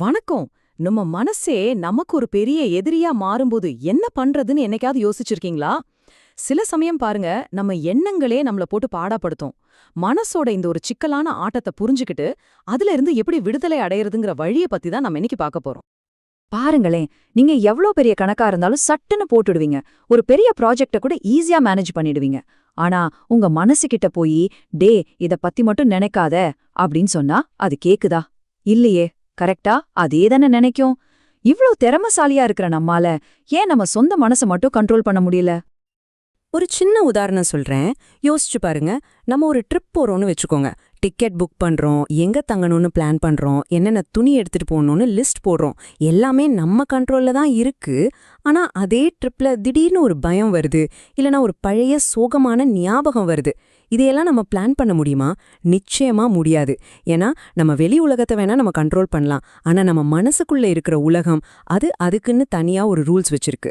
வணக்கம். நம்ம மனசே நமக்கு ஒரு பெரிய எதிரியா மாறும்போது என்ன பண்றதுன்னு என்னைக்காவது யோசிச்சிருக்கீங்களா? சில சமயம் பாருங்க நம்ம எண்ணங்களே நம்மள போட்டு பாடாப்படுத்தும். மனசோட இந்த ஒரு சிக்கலான ஆட்டத்தை புரிஞ்சுக்கிட்டு அதுல இருந்து எப்படி விடுதலை அடையிறதுங்கிற வழிய பத்தி தான் நம்ம இன்னைக்கு பார்க்க போறோம். பாருங்களேன் நீங்க எவ்ளோ பெரிய கணக்கா இருந்தாலும் சட்டுன்னு போட்டுடுவீங்க. ஒரு பெரிய ப்ராஜெக்ட கூட ஈஸியா மேனேஜ் பண்ணிடுவீங்க. ஆனா உங்க மனசுகிட்ட போய் டே இத பத்தி மட்டும் நினைக்காத அப்படின்னு சொன்னா அது கேக்குதா? இல்லையே. கரெக்டா? அதே தானே நினைக்கும். இவ்ளோ திறமசாலியா இருக்கிற நம்மால ஏன் நம்ம சொந்த மனசை மட்டும் கண்ட்ரோல் பண்ண முடியல? ஒரு சின்ன உதாரணம் சொல்றேன். யோசிச்சு பாருங்க. நம்ம ஒரு ட்ரிப் போறோம்னு வச்சுக்கோங்க. டிக்கெட் புக் பண்றோம். எங்க தங்கணும்னு பிளான் பண்றோம். என்னென்ன துணி எடுத்துட்டு போகணும்னு லிஸ்ட் போடுறோம். எல்லாமே நம்ம கண்ட்ரோல்ல தான் இருக்கு. ஆனா அதே ட்ரிப்ல திடீர்னு ஒரு பயம் வருது. இல்லனா ஒரு பழைய சோகமான ஞாபகம் வருது. இதையெல்லாம் நம்ம பிளான் பண்ண முடியுமா? நிச்சயமா முடியாது. ஏன்னா நம்ம வெளி உலகத்தை வேணா நம்ம கண்ட்ரோல் பண்ணலாம். ஆனா நம்ம மனசுக்குள்ள இருக்கிற உலகம் அது அதுக்குன்னு தனியா ஒரு ரூல்ஸ் வச்சிருக்கு.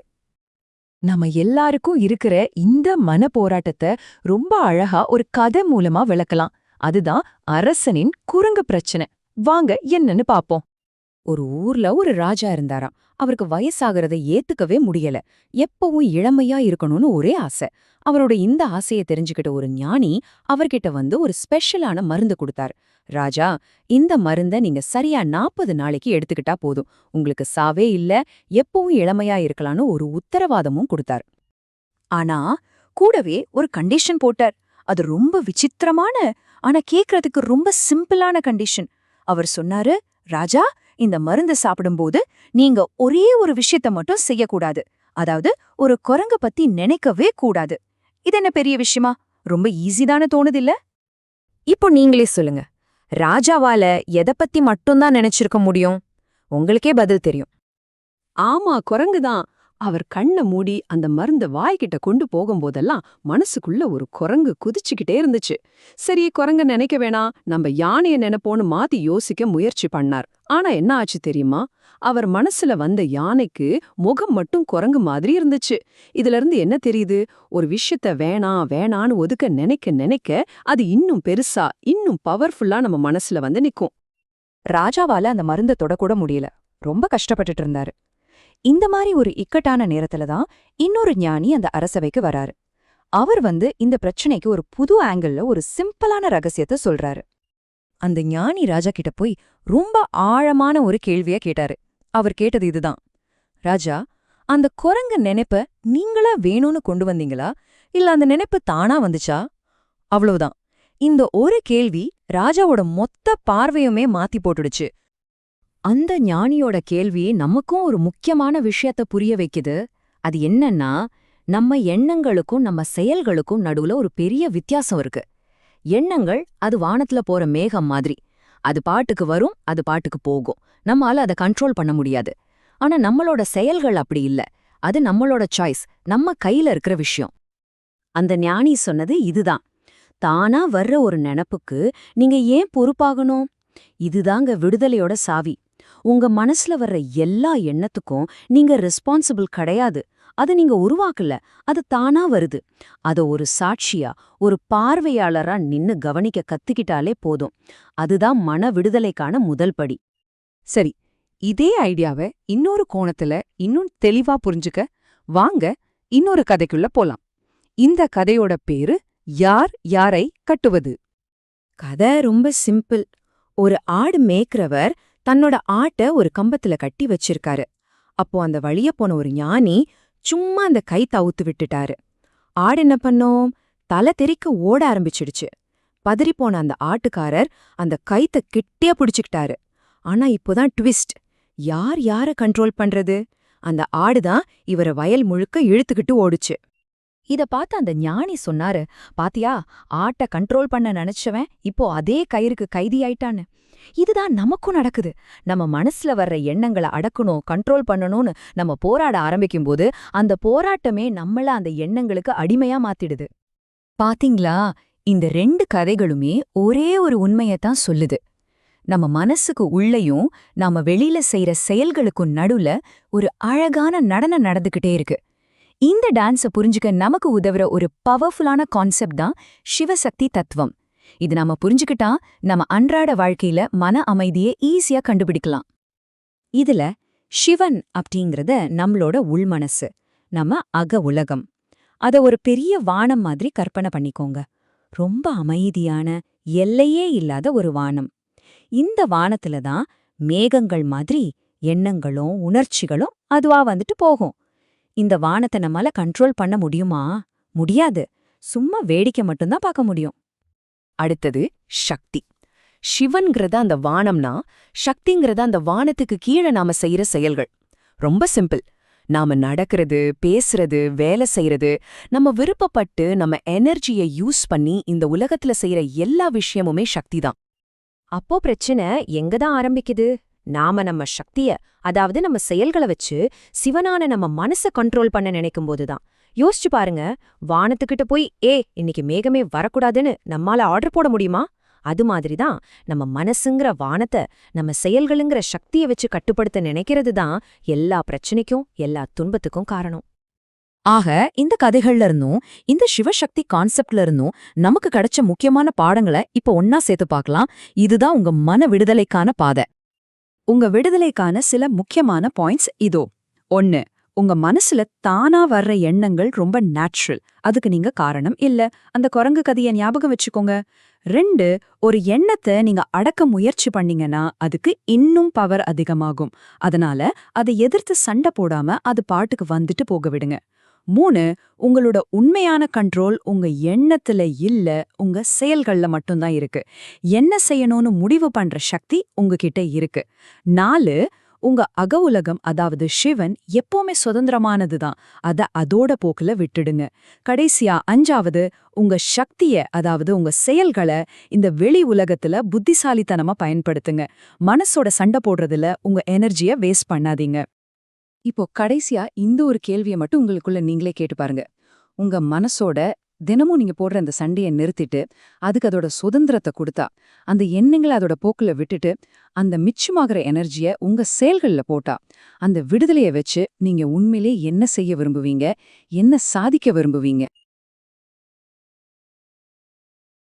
நம்ம எல்லாருக்கும் இருக்கிற இந்த மன போராட்டத்தை ரொம்ப அழகா ஒரு கதை மூலமா விளக்கலாம். அதுதான் அரசனின் குரங்கு பிரச்சனை. வாங்க என்னன்னு பாப்போம் ஒரு ஊர்ல ஒரு ராஜா இருந்தாராம். அவருக்கு வயசாகிறத ஏத்துக்கவே முடியல. எப்பவும் இளமையா இருக்கணும்னு ஒரே ஆசை. அவரோட இந்த ஆசையை தெரிஞ்சுக்கிட்ட ஒரு ஞானி அவர்கிட்ட வந்து ஒரு ஸ்பெஷலான மருந்து கொடுத்தார். ராஜா இந்த மருந்த நீங்க சரியா நாற்பது நாளைக்கு எடுத்துக்கிட்டா போதும். உங்களுக்கு சாவே இல்ல எப்பவும் இளமையா இருக்கலாம்னு ஒரு உத்தரவாதமும் கொடுத்தார். ஆனா கூடவே ஒரு கண்டிஷன் போட்டார். அது ரொம்ப விசித்திரமான ஆனா கேக்குறதுக்கு ரொம்ப சிம்பிளான கண்டிஷன். அவர் சொன்னாரு ராஜா இந்த மருந்து சாப்பிடும்போது நீங்க ஒரே ஒரு விஷயத்த மட்டும் செய்யக்கூடாது. அதாவது ஒரு குரங்க பத்தி நினைக்கவே கூடாது. இது என்ன பெரிய விஷயமா? ரொம்ப ஈஸி தானே தோணுதில்ல? இப்போ நீங்களே சொல்லுங்க. ராஜாவால எதை பத்தி மட்டும்தான் நினைச்சிருக்க முடியும்? உங்களுக்கே பதில் தெரியும். ஆமா குரங்குதான் அவர் கண்ணை மூடி அந்த மருந்த வாய்கிட்ட கொண்டு போகும்போதெல்லாம் மனசுக்குள்ள ஒரு குரங்கு குதிச்சுக்கிட்டே இருந்துச்சு. சரி குரங்க நினைக்க வேணாம். நம்ம யானைய நினைப்போன்னு மாத்தி யோசிக்க முயற்சி பண்ணார். ஆனா என்ன ஆச்சு தெரியுமா? அவர் மனசுல வந்த யானைக்கு முகம் மட்டும் குரங்கு மாதிரி இருந்துச்சு. இதுல இருந்து என்ன தெரியுது? ஒரு விஷயத்த வேணாம் வேணான்னு ஒதுக்க நினைக்க நினைக்க அது இன்னும் பெருசா இன்னும் பவர்ஃபுல்லா நம்ம மனசுல வந்து நிக்கும். ராஜாவால அந்த மருந்த தொடக்கூட முடியல. ரொம்ப கஷ்டப்பட்டுட்டு இருந்தாரு. இந்த மாதிரி ஒரு இக்கட்டான நேரத்துல தான் இன்னொரு ஞானி அந்த அரசவைக்கு வராரு. அவர் வந்து இந்த பிரச்சனைக்கு ஒரு புது ஆங்கிள் ஒரு சிம்பிளான ரகசியத்தை சொல்றாரு. அந்த ஞானி ராஜா கிட்ட போய் ரொம்ப ஆழமான ஒரு கேள்விய கேட்டாரு. அவர் கேட்டது இதுதான். ராஜா அந்த குரங்கு நினைப்ப நீங்களா வேணும்னு கொண்டு வந்தீங்களா? இல்ல அந்த நினைப்பு தானா வந்துச்சா? அவ்வளவுதான். இந்த ஒரு கேள்வி ராஜாவோட மொத்த பார்வையுமே மாத்தி போட்டுடுச்சு. அந்த ஞானியோட கேள்வி நமக்கும் ஒரு முக்கியமான விஷயத்த புரிய வைக்குது. அது என்னன்னா நம்ம எண்ணங்களுக்கும் நம்ம செயல்களுக்கும் நடுவுல ஒரு பெரிய வித்தியாசம் இருக்கு. எண்ணங்கள் அது வானத்துல போற மேகம் மாதிரி. அது பாட்டுக்கு வரும் அது பாட்டுக்கு போகும். நம்மால அதை கண்ட்ரோல் பண்ண முடியாது. ஆனா நம்மளோட செயல்கள் அப்படி இல்ல. அது நம்மளோட சாய்ஸ் நம்ம கையில இருக்கிற விஷயம். அந்த ஞானி சொன்னது இதுதான். தானா வர்ற ஒரு நினப்புக்கு நீங்க ஏன் பொறுப்பாகணும்? இதுதாங்க விடுதலையோட சாவி. உங்க மனசுல வர்ற எல்லா எண்ணத்துக்கும் நீங்க ரெஸ்பான்சிபிள் கிடையாது. அதை நீங்க உருவாக்கல. அது தானா வருது. அத ஒரு சாட்சியா ஒரு பார்வையாளரா நின்னு கவனிக்க கத்துக்கிட்டாலே போதும். அதுதான் மன விடுதலைக்கான முதல் படி. சரி இதே ஐடியாவை இன்னொரு கோணத்துல இன்னும் தெளிவா புரிஞ்சுக்க வாங்க இன்னொரு கதைக்குள்ள போலாம். இந்த கதையோட பேரு யார் யாரை கட்டுவது? கதை ரொம்ப சிம்பிள். ஒரு ஆடு மேய்க்கிறவர் தன்னோட ஆட்ட ஒரு கம்பத்துல கட்டி வச்சிருக்காரு. அப்போ அந்த வழிய போன ஒரு ஞானி சும்மா அந்த கை தவுத்து விட்டுட்டாரு. ஆடு என்ன பண்ணோம்? தலை தெறிக்க ஓட ஆரம்பிச்சிடுச்சு. பதறிப்போன அந்த ஆட்டுக்காரர் அந்த கைத்த கிட்டியா பிடிச்சுக்கிட்டாரு. ஆனா இப்போதான் ட்விஸ்ட். யார் யார கண்ட்ரோல் பண்றது? அந்த ஆடுதான் இவர வயல் முழுக்க இழுத்துக்கிட்டு ஓடுச்சு. இத பார்த்து அந்த ஞானி சொன்னாரு பாத்தியா ஆட்ட கண்ட்ரோல் பண்ண நினைச்சவன் இப்போ அதே கயிறுக்கு கைதியாயிட்டான்னு இதுதான் நமக்கும் நடக்குது. நம்ம மனசுல வர்ற எண்ணங்களை அடக்கணும் கண்ட்ரோல் பண்ணணும்னு நம்ம போராட ஆரம்பிக்கும்போது அந்த போராட்டமே நம்மள அந்த எண்ணங்களுக்கு அடிமையா மாத்திடுது. பாத்தீங்களா? இந்த ரெண்டு கதைகளுமே ஒரே ஒரு உண்மையத்தான் சொல்லுது. நம்ம மனசுக்கு உள்ளயும் நாம வெளியில செய்யற செயல்களுக்கும் நடுவுல ஒரு அழகான நடனம் நடந்துகிட்டே இருக்கு. இந்த டான்ஸ புரிஞ்சுக்க நமக்கு உதவுற ஒரு பவர்ஃபுல்லான கான்செப்ட் தான் சிவசக்தி தத்துவம். இது நாம புரிஞ்சுக்கிட்டா நம்ம அன்றாட வாழ்க்கையில மன அமைதியை ஈஸியா கண்டுபிடிக்கலாம். இதுல சிவன் அப்படிங்கறது நம்மளோட உள்மனசு நம்ம அக உலகம். அத ஒரு பெரிய வானம் மாதிரி கற்பனை பண்ணிக்கோங்க. ரொம்ப அமைதியான எல்லையே இல்லாத ஒரு வானம். இந்த வானத்துல தான் மேகங்கள் மாதிரி எண்ணங்களும் உணர்ச்சிகளும் அதுவா வந்துட்டு போகும். இந்த வானத்தை நம்மால கண்ட்ரோல் பண்ண முடியுமா? முடியாது. சும்மா வேடிக்கை மட்டும்தான் பார்க்க முடியும். அடுத்தது சக்தி. சிவன்கிறத அந்த வானம்னா சக்திங்கிறத அந்த வானத்துக்கு கீழே நாம செய்யற செயல்கள். ரொம்ப சிம்பிள். நாம நடக்கிறது பேசுறது வேலை செய்யறது நம்ம விருப்பப்பட்டு நம்ம எனர்ஜியை யூஸ் பண்ணி இந்த உலகத்துல செய்யற எல்லா விஷயமுமே சக்தி தான். அப்போ பிரச்சனை எங்க தான் ஆரம்பிக்குது? நாம நம்ம சக்திய அதாவது நம்ம செயல்களை வச்சு சிவனான நம்ம மனச கண்ட்ரோல் பண்ண நினைக்கும் போதுதான் யோசிச்சு பாருங்க வானத்துக்கிட்ட போய் ஏ இன்னைக்கு மேகமே வரக்கூடாதுன்னு நம்மால ஆர்டர் போட முடியுமா? அது மாதிரி தான் நம்ம மனசுங்கிற வானத்தை நம்ம செயல்களுங்கிற சக்தியை வச்சு கட்டுப்படுத்த நினைக்கிறது தான் எல்லா பிரச்சனைக்கும் எல்லா துன்பத்துக்கும் காரணம். ஆக இந்த கதைகள்ல இருந்தும் இந்த சிவசக்தி கான்செப்ட்ல இருந்தும் நமக்கு கிடைச்ச முக்கியமான பாடங்களை இப்ப ஒன்னா சேர்த்து பார்க்கலாம். இதுதான் உங்க மன விடுதலைக்கான பாதை. உங்க விடுதலைக்கான சில முக்கியமான பாயிண்ட்ஸ் இதோ. ஒன்னு உங்க மனசுல தானா வர்ற எண்ணங்கள் ரொம்ப நேச்சுரல் அதுக்கு நீங்க காரணம் இல்ல. அந்த குரங்கு கதையை ஞாபகம் வச்சுக்கோங்க. ரெண்டு ஒரு எண்ணத்தை நீங்க அடக்க முயற்சி பண்ணீங்கன்னா அதுக்கு இன்னும் பவர் அதிகமாகும். அதனால அதை எதிர்த்து சண்டை போடாம அது பாட்டுக்கு வந்துட்டு போக விடுங்க. மூணு உங்களோட உண்மையான கண்ட்ரோல் உங்க எண்ணத்துல இல்ல உங்க செயல்கள்ல மட்டும்தான் இருக்கு. என்ன செய்யணும்னு முடிவு பண்ற சக்தி உங்ககிட்ட இருக்கு. நாலு உங்க அக உலகம் அதாவது சிவன் எப்பவுமே சுதந்திரமானதுதான் அத அதோட போக்குல விட்டுடுங்க. கடைசியா அஞ்சாவது உங்க சக்திய அதாவது உங்க செயல்களை இந்த வெளி உலகத்துல புத்திசாலித்தனமா பயன்படுத்துங்க. மனசோட சண்டை போடுறதுல உங்க எனர்ஜிய வேஸ்ட் பண்ணாதீங்க. இப்போ கடைசியா இந்த ஒரு கேள்வியை மட்டும் உங்களுக்குள்ள நீங்களே கேட்டு பாருங்க. உங்க மனசோட தினமும் நீங்க போடுற அந்த சண்டையை நிறுத்திட்டு அதுக்கு அதோட சுதந்திரத்தை கொடுத்தா அந்த எண்ணங்களை அதோட போக்குல விட்டுட்டு அந்த மிச்சமாகிற எனர்ஜிய உங்க செயல்கள்ல போட்டா அந்த விடுதலைய வச்சு நீங்க உண்மையிலே என்ன செய்ய விரும்புவீங்க? என்ன சாதிக்க விரும்புவீங்க?